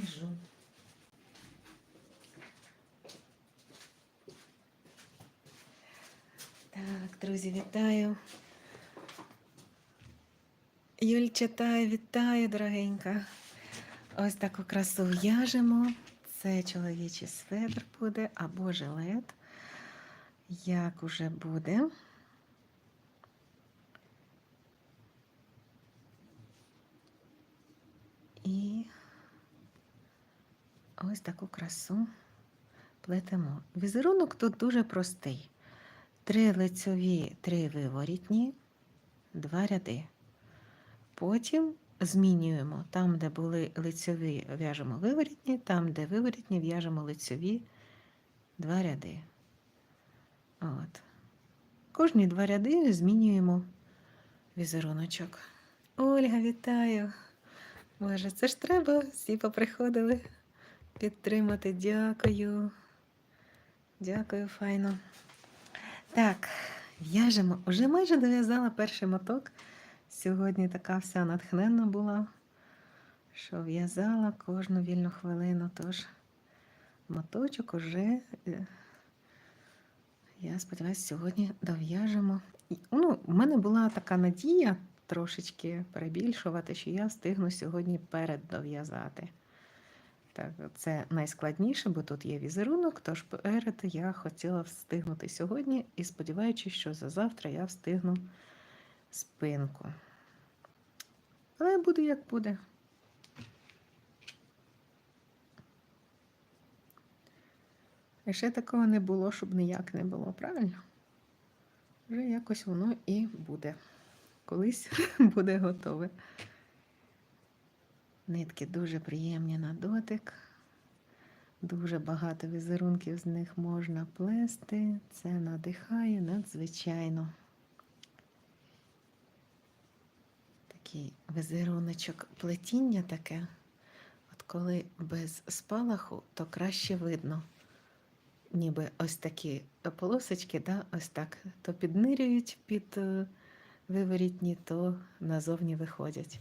в'яжу. Так, друзі, вітаю. Юль читає, вітаю, дорогенька. Ось таку красу в'яжемо. Це чоловічий светр буде або жилет. Як уже буде. І ось таку красу плетемо. Візерунок тут дуже простий. Три лицьові, три виворітні, два ряди. Потім змінюємо там, де були лицьові, в'яжемо виворітні, там, де виворітні, в'яжемо лицьові два ряди. От. Кожні два ряди змінюємо візеруночок. Ольга, вітаю! Боже, це ж треба, всі поприходили підтримати. Дякую. Дякую, файно. Так, в'яжемо. Уже майже дов'язала перший моток. Сьогодні така вся натхненна була, що в'язала кожну вільну хвилину. Тож моточок уже, е, я сподіваюся, сьогодні дов'яжемо. Ну, у мене була така надія трошечки перебільшувати, що я встигну сьогодні переддов'язати. Так, це найскладніше, бо тут є візерунок, тож перед я хотіла встигнути сьогодні і сподіваючись, що за завтра я встигну спинку. Але буде як буде. І ще такого не було, щоб ніяк не було, правильно? Вже якось воно і буде. Колись буде готове. Нитки дуже приємні на дотик. Дуже багато візерунків з них можна плести. Це надихає надзвичайно. Такий візеруночок плетіння таке. От коли без спалаху, то краще видно. Ніби ось такі полосочки, да, ось так то піднирюють під е, виворітні, то назовні виходять.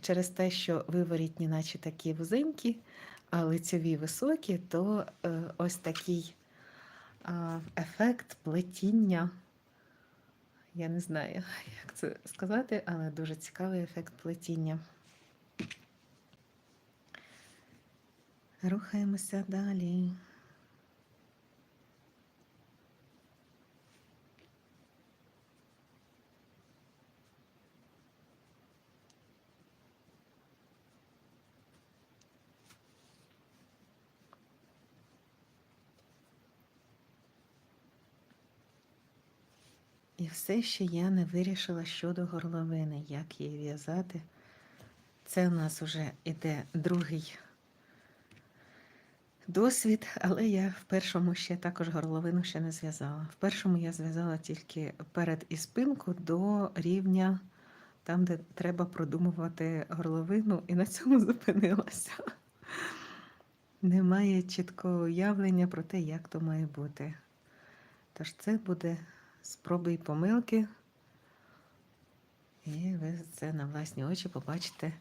Через те, що виворітні, наче такі вузенькі, а лицеві високі, то е, ось такий ефект плетіння. Я не знаю, як це сказати, але дуже цікавий ефект плетіння. Рухаємося далі. І все ще я не вирішила щодо горловини, як її в'язати. Це у нас вже іде другий досвід, але я в першому ще також горловину ще не зв'язала. В першому я зв'язала тільки перед і спинку до рівня, там, де треба продумувати горловину, і на цьому зупинилася. Немає чіткого уявлення про те, як то має бути. Тож це буде спроби і помилки. І ви це на власні очі побачите,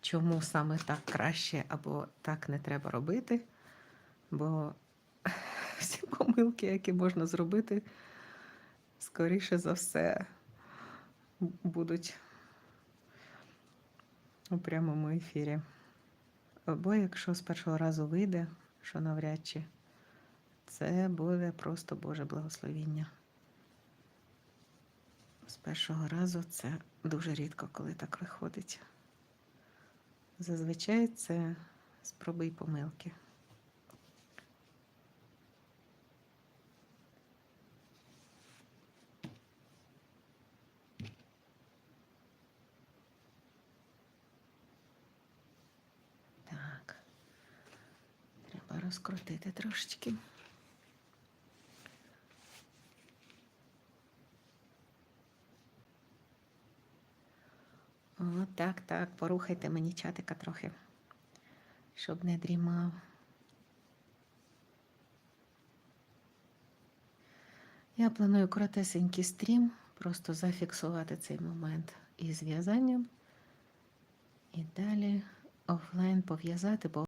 чому саме так краще або так не треба робити. Бо всі помилки, які можна зробити, скоріше за все, будуть у прямому ефірі. Або якщо з першого разу вийде, що навряд чи, це буде просто Боже благословіння. Першого разу це дуже рідко, коли так виходить. Зазвичай це спроби й помилки. Так, треба розкрутити трошечки. О, так, так, порухайте мені чатика трохи, щоб не дрімав. Я планую коротесенький стрім, просто зафіксувати цей момент із в'язанням. і далі офлайн пов'язати,